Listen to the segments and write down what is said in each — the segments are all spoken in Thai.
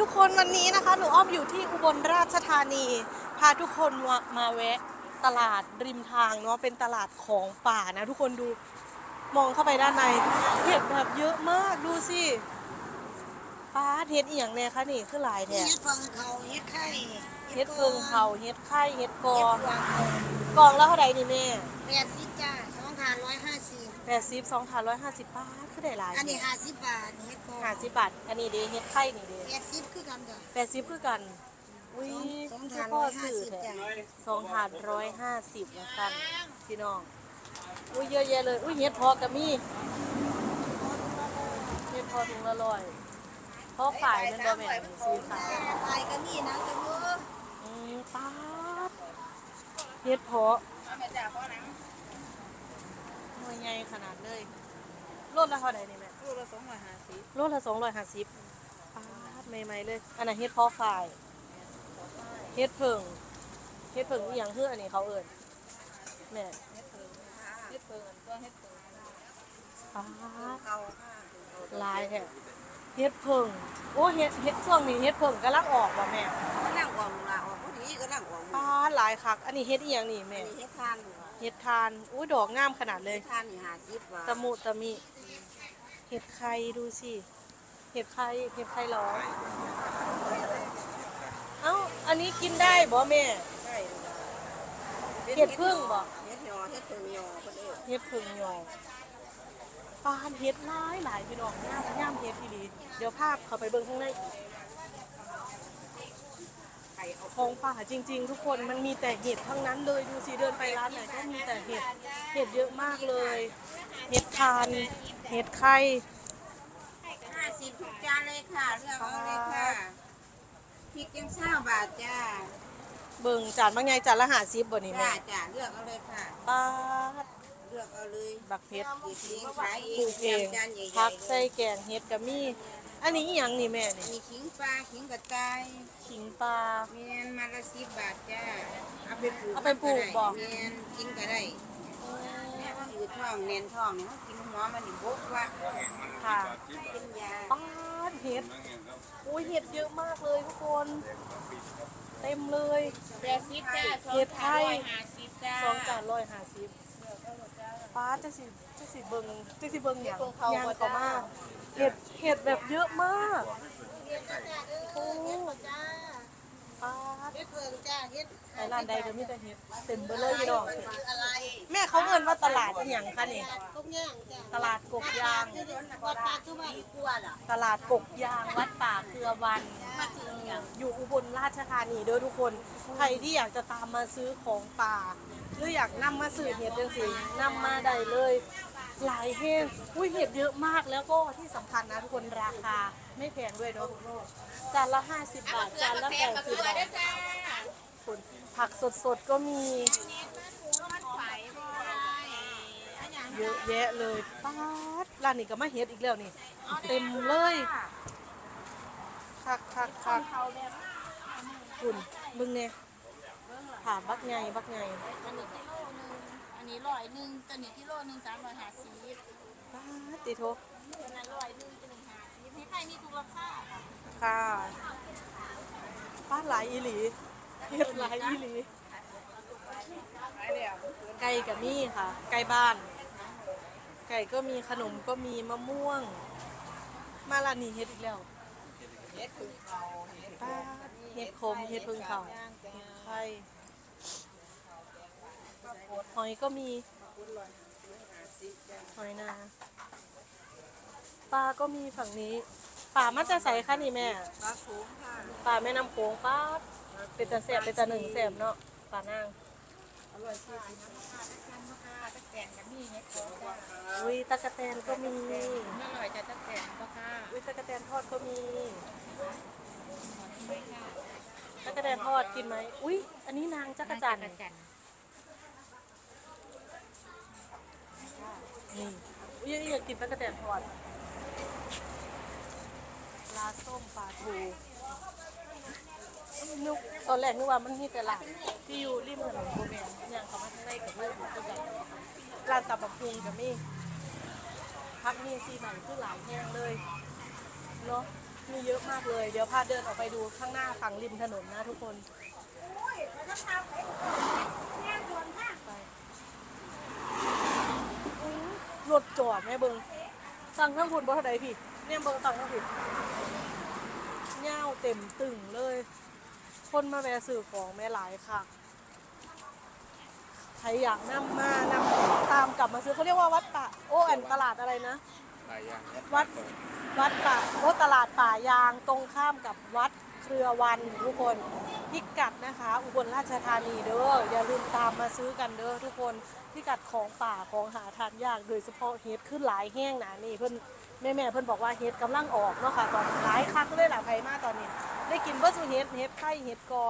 ทุกคนวันนี้นะคะ หนูอ้อมอยู่ที่อุบลราชธานี พาทุกคนมามาแวะตลาดริมทางเนาะเป็นตลาดของป่านะทุกคนดูมองเข้าไปด้านในเห็ดแบบเยอะมากดูสิป้าดเห็ดอีหยังแน่คะนี่คือหลายเฮ็แท้ดเพิงเขาเฮ็ดไข่เห็ดเพิงเผาเห็ดไข่เห็ดกอเฮ็ดงกวางกองแล้วเท่าไหร่นี่แม่แปดสิบจ้าส องทานร้อยห้าสิบแปดสิบสองถาดร้อยห้าสิบบาทคือได้หลายอันนี้ห้าสิบบาทเฮ็ดกองห้าสิบบาท อันนี้เด้เห็ดไข่นี่เด้แปดสิบคือกันจ้ะแปดสิบคือกัน อุ้ยสองคือถาดพ่อร้อยห้าสื่อสิบแท้จ้ะสองถาดร้อยห้าสิบนะกันพี่น้อง อุ้ยเยอะแยะเลย อุ้ยเฮ็ดพอกระมี่เฮ็ดพอถุงละร้อยพอฝ่ายมันบ่แม่นสีขาวไข่ก็นี่นะจะเบิ่งอืมป๊าดเฮ็ดพอ หน่วยใหญ่ขนาดเลยโลละเท่าไหร่นี่แม่ลูกละสองร้อยห้าสิบโลละสองร้อยห้าสิบป๊าดใหม่ๆเลย อันนั้นเฮ็ดพอฝ่ายเฮ็ดเพิ่งเฮ็ดเพิ่งอีหยังคืออันนี้เขาเอิ้นแม่เฮ็ดเพิงตัวเฮ็ดเพิงป๊าดเขาลายแท้เฮ็ดเพิ่งโอ้เฮ็ดเฮ็ดช่วงนี้เฮ็ดเพิ่งกำลังออกว่ะแม่ก็นั่งออกลูกละออกพอดีก็นั่งออกป้าดหลายคักอันนี้เฮ็ดอีหยังนี่อัแม่นนี้เฮ็ดทานลูกเฮ็ดทานอุ้ยดอกงามขนาดเลเฮ็ยดทานนี่ห้าสิบบาทตะมุตะมิ เห็ดไข่ดูสิ เห็ดไข่เห็ดไข่ร้อนเอ้า อันนี้กินได้บ่แม่ ใช่เฮ็ดพึ่งบ่ เฮ็ดหยอเฮ็ดเพิงหยอเพิ่นเอิ้นเห็ดผึ่งยองปานเห็ดหลายหลายพี่น้องย่ามย่ามเห็ดพี่ดีเดี๋ยวภาพเขาไปเบิ่งข้างในอีกไข่เอาของป่าจริง ๆ ทุกคนมันมีแต่เห็ดทั้งนั้นเลยดูสิเดินไปร้านไหนก็มีแต่เห็ดเห็ดเยอะมากเลย เห็ดทานเห็ดไข่ห้าสิบทุกจานเลยค่ะเลือกเอาเลยค่ะพริกยังเช้าบาทจ้าเบิ่งจานบางไงจานละหาซิบบ่นี่จ้าแม่จ้าเลือกเอาเลยค่ะป้าดเลือกเอาเลยบักเห็ดหยิบเองขายเอปลูงกเองจานใหญ่ๆพักใส่แกงเห็ดก็มี อันนี้อีหยังนี่แม่นี่มีขิงปลาขิงกระต่ายขิงปลา เมียนมาละสิบบาทจ้าเอาไปปลูกเอาไปปลูกบ่ เมียนกินก็ได้แม่มันอยู่ท้องแน่นท้องเนี่ยเขากินหัวมันนี่บกว่าค่ะเป็นยาป้าดเห็ดโอ้ยเห็ดเยอะมากเลยทุกคน เต็มเลยแปดสิบจ้าเห็ดไทยห้าสิบจ้าสองจานร้อยห้าสิบป้าดจะสิจะสิเบิงจะสิเบิงอย่างยางเขามาก เห็ดเห็ดแบบเยอะมากโอ้จ้าป้าดเฮ็ดเพิ่งจ้าเฮ็ดในร้านใดก็มีแต่เห็ดเต็มเบอร์เลยพี่น้องอะไรแม่เขาเงินว่าตลาดเป็นอย่างคะนี่ทุกอย่างจ้าตลาดกกยาง วัดปากคือว่าอีกลัวล่ะตลาดกกยางวัดป่าเครือวัน มาถึงอย่างอยู่อุบลราชธานีเด้อทุกคน ใครที่อยากจะตามมาซื้อของป่า หรืออยากนำมาซื้อเห็ดจังสินำมาได้เลย หลายเห็ดอุ้ยเห็ดเยอะมากแล้วก็ที่สำคัญนะทุกคนราคาไม่แพงด้วยเนาะจานละ 50 บาท จานละ80บาทคุณผักสดๆก็มีเยอะแยะเลยป๊าดร้านนี้ก็มาเฮ็ดอีกแล้วนี่ เต็มเลยคักคักคักคุณมึงเนี่ยถามบักไงบักไงอั นนี้กิโลหนึงอันนี้ร้อยหนึ่งตัวนี้กิโลหนึ่งสามร้อยห้าสิบป๊าดติโทอันนั้นร้อยหนึ่งตัวหนึ่งห้าสิบให้ใครมีทุกราคาค่ะค่ะป้าดหลายอีหลีเฮ็ดหลายอีหลี ไก่กับมี่ค่ะ ไก่บ้าน ไก่ก็มีขนมก็มีมะม่วง มาร้านนี้เฮ็ดอีกแล้วเฮ็ดพึ่งเขาเฮ็ดป้าดเฮ็ดคมเฮ็ดเพิ่งเขาเฮ็ดไข่ หอยก็มีหอยนาปลาก็มีฝั่งนี้ปลามันจะใสค่ะนี่แม่ปลาโขงค่ะปลาแม่น้ำโขงป้าดเป็นตาแสบเป็นตาหนึ่งแสบเนาะปลานางอร่อยสี่สิบห้าตะกันนะคะตะแกนกับนี่เฮ็ดของจ้าอุ้ยตะกะแตนก็มีอร่อยจะตะแกนก็ค่ะอุ้ยตะกะแตนทอดก็มีตะกะแตนทอดกินไหมอุ้ยอันนี้นางจักรจันทร์ นี่อุ้ยอยากกินตะกะแตนทอดปลาส้มปลาทูนึกตอนแรกนึกว่ามันมีแต่ร้านที่อยู่ริมถนนโบแมนอย่างเขามาข้างในกับลูกก็แบบร้านตับบักพุงกับมี่พักมีซีใหม่คือหลายแห้งเลยเนาะมีเยอะมากเลย เดี๋ยวพาเดินออกไปดูข้างหน้าฝั่งริมถนนนะทุกคนไปอุ๊ย รถจอดแม่เบิงสั่งทั้งคุณบ่เท่าใดพี่เนี่ยเบิงสั่งทั้งผิดเง่าวเต็มตึงเลย คนมาแวะซื้อของแม่หลายค่ะใครอยากนำมานำตามกลับมาซื้อเขาเรียกว่าวัดป่าโอ้แอนตลาดอะไรนะหลายอย่างวัด วัดป่าโอ้ตลาดป่ายางตรงข้ามกับวัด เครือวันทุกคนพิกัดนะคะ อุบลราชธานีเด้ออย่าลืมตามมาซื้อกันเด้อทุกคนพิกัดของป่าของหาทานยากโดยเฉพาะเห็ดขึ้นหลายแห้งหนานี่เพิ่นแม่แม่เพิ่นบอกว่าเห็ดกำลังออกเนาะค่ะตอนหลายครั้งเลยหล่ะไผมาตอนนี้ ได้กินเบิร์สุเห็ดเห็ดไข่เห็ดกอ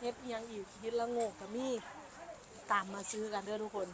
เห็ดอิหยังอีกเห็ดละโงกกับมีตามมาซื้อกันเด้อทุกคน